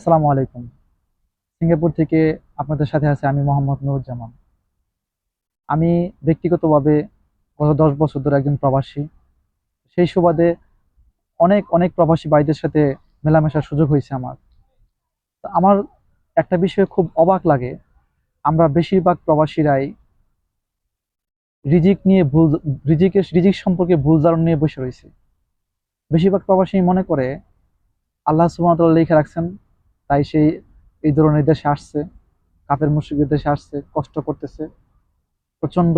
আসসালামু আলাইকুম। সিঙ্গাপুর থেকে আপনাদের সাথে আছে আমি মোহাম্মদ নুরুজ্জামান। আমি ব্যক্তিগতভাবে গত দশ বছর ধরে একজন প্রবাসী। সেই সুবাদে অনেক অনেক প্রবাসী ভাইদের সাথে মেলামেশার সুযোগ হয়েছে আমার। আমার একটা বিষয়ে খুব অবাক লাগে। আমরা বেশিরভাগ প্রবাসীরাই রিজিক নিয়ে ভুল, রিজিকের, রিজিক সম্পর্কে ভুল ধারণ নিয়ে বসে রয়েছে। বেশিরভাগ প্রবাসী মনে করে, আল্লাহ সুবহানাহু লিখে রাখছেন তাই সেই, এই ধরনের দেশে আসছে কাপের মুশরিকের দেশে আসছে, কষ্ট করতেছে প্রচণ্ড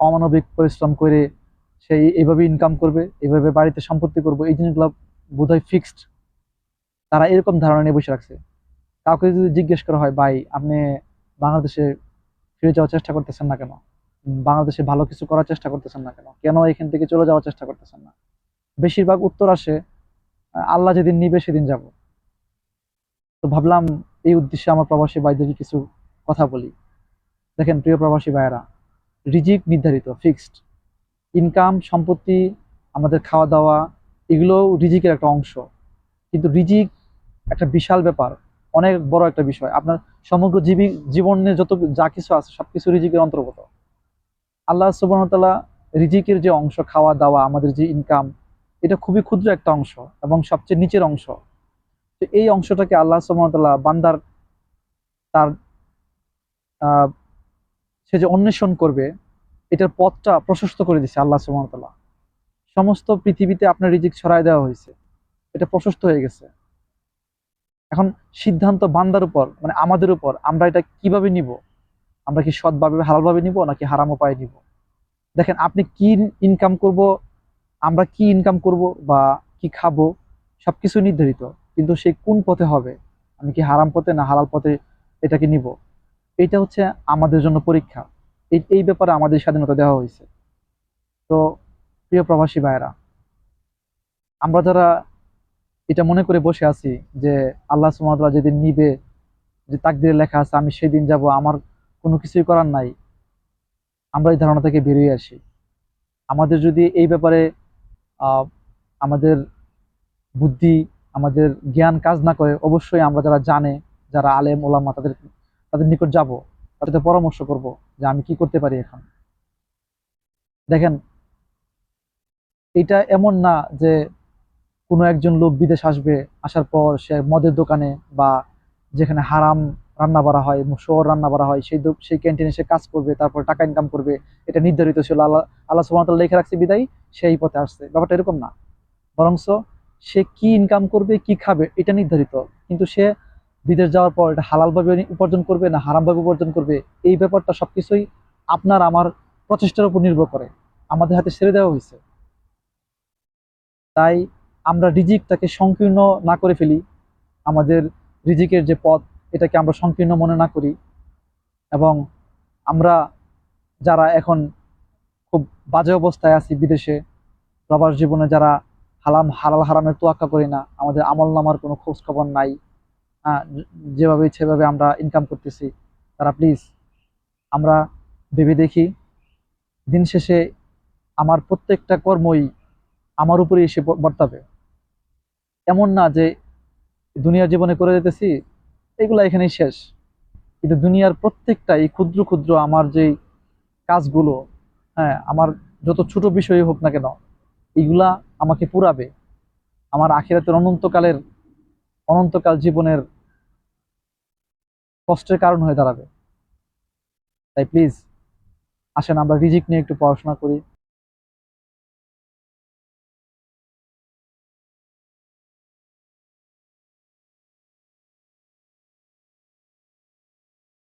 অমানবিক পরিশ্রম করে সেই এইভাবে ইনকাম করবে, এইভাবে বাড়িতে সম্পত্তি করবে, এই জিনিসগুলো বোধহয় ফিক্সড তারা এরকম ধারণা নিয়ে বসে রাখছে। কাউকে যদি জিজ্ঞেস করা হয়, ভাই, আপনি বাংলাদেশে ফিরে যাওয়ার চেষ্টা করতেছেন না কেন? বাংলাদেশে ভালো কিছু করার চেষ্টা করতেছেন না কেন? কেন এখান থেকে চলে যাওয়ার চেষ্টা করতেছেন না? বেশিরভাগ উত্তর আসে, আল্লাহ যেদিন নিবে সেদিন যাব। তো ভাবলাম এই উদ্দেশ্যে আমার প্রবাসী ভাইদেরকে কিছু কথা বলি। দেখেন, প্রিয় প্রবাসী ভাইয়েরা, রিজিক নির্ধারিত ফিক্সড ইনকাম সম্পত্তি, আমাদের খাওয়া দাওয়া এগুলো রিজিকের একটা অংশ। কিন্তু রিজিক একটা বিশাল ব্যাপার, অনেক বড় একটা বিষয়। আপনার সমগ্র জীবী, জীবনে যত যা কিছু আছে সব কিছু রিজিকের অন্তর্গত। আল্লাহ সুবর্ণতালা রিজিকের যে অংশ খাওয়া দাওয়া আমাদের যে ইনকাম এটা খুবই ক্ষুদ্র একটা অংশ এবং সবচেয়ে নিচের অংশ। এই অংশটাকে আল্লাহ সুবহানাহু বান্দার তার সে যে অন্বেষণ করবে, এটার পথটা প্রশস্ত করে দিছে আল্লাহ সুবহানাহু সমস্ত পৃথিবীতে আপনার রিজিক ছড়াই দেওয়া হয়েছে। এটা প্রশস্ত হয়ে গেছে। এখন সিদ্ধান্ত বান্দার উপর মানে আমাদের উপর, আমরা এটা কীভাবে নিব? আমরা কি সৎভাবে, হালালভাবে নিব নাকি হারাম উপায়ে নিব? দেখেন, আপনি কি ইনকাম করব, আমরা কি ইনকাম করব বা কি খাব, সবকিছু নির্ধারিত। কিন্তু সে কোন পথে হবে? আমি কি হারাম পথে না হালাল পথে এটাকে নিব? এটা হচ্ছে আমাদের জন্য পরীক্ষা। এই এই ব্যাপারে আমাদের স্বাধীনতা দেওয়া হয়েছে। তো প্রিয় প্রবাসী ভাইয়েরা, আমরা যারা এটা মনে করে বসে আছি যে আল্লাহ সুমাতলা যেদিন নিবে, যে তাকদিরে লেখা আছে, আমি সেদিন যাব, আমার কোনো কিছুই করার নাই, আমরা এই ধারণা থেকে বেরিয়ে আসি। আমাদের যদি এই ব্যাপারে আমাদের বুদ্ধি আমাদের জ্ঞান কাজ না করে, অবশ্যই আমরা যারা জানে, যারা আলেম, ওলামা, তাদের তাদের নিকট যাব, তাদের পরামর্শ করব যে আমি কি করতে পারি এখন। দেখেন, এটা এমন না যে কোনো একজন লোক বিদেশ আসবে, আসার পর সে মদের দোকানে বা যেখানে হারাম রান্না করা হয় শোর রান্না করা হয়, সেই সেই ক্যান্টিনে সে কাজ করবে, তারপর টাকা ইনকাম করবে, এটা নির্ধারিত ছিল, আল্লাহ আল্লাহ সুবহানাহু লিখে রাখছে, বিদায়, সেই পথে আসছে। ব্যাপারটা এরকম না। বরংস সে কি ইনকাম করবে, কি খাবে, এটা নির্ধারিত। কিন্তু সে বিদেশ যাওয়ার পর এটা হালালভাবে উপার্জন করবে না হারামভাবে উপার্জন করবে, এই ব্যাপারটা সবকিছুই আপনার আমার প্রচেষ্টার উপর নির্ভর করে। আমাদের হাতে ছেড়ে দেওয়া হয়েছে। তাই আমরা রিজিকটাকে সংকীর্ণ না করে ফেলি। আমাদের রিজিকের যে পথ, এটাকে আমরা সংকীর্ণ মনে না করি। এবং আমরা যারা এখন খুব বাজে অবস্থায় আছি বিদেশে, প্রবাস জীবনে যারা হালাম, হালাল, হারামের তোয়াক্কা করি না। আমাদের আমল নামার কোনো খোঁজ খবর নাই। হ্যাঁ যেভাবে সেভাবে আমরা ইনকাম করতেছি। তারা প্লিজ আমরা ভেবে দেখি, দিন শেষে আমার প্রত্যেকটা কর্মই আমার উপরে এসে বর্তাবে। এমন না যে দুনিয়ার জীবনে করে যেতেছি, এগুলা এখানেই শেষ। কিন্তু দুনিয়ার প্রত্যেকটা এই ক্ষুদ্র ক্ষুদ্র আমার যেই কাজগুলো হ্যাঁ আমার যত ছোট বিষয়ই হোক না কেন এইগুলা আমাকে পুরাবে। আমার আখিরাতের অনন্তকালের, অনন্তকাল জীবনের কষ্টের কারণ হয়ে দাঁড়াবে। তাই প্লিজ আসেন, আমরা রিজিক নিয়ে একটু পড়াশোনা করি।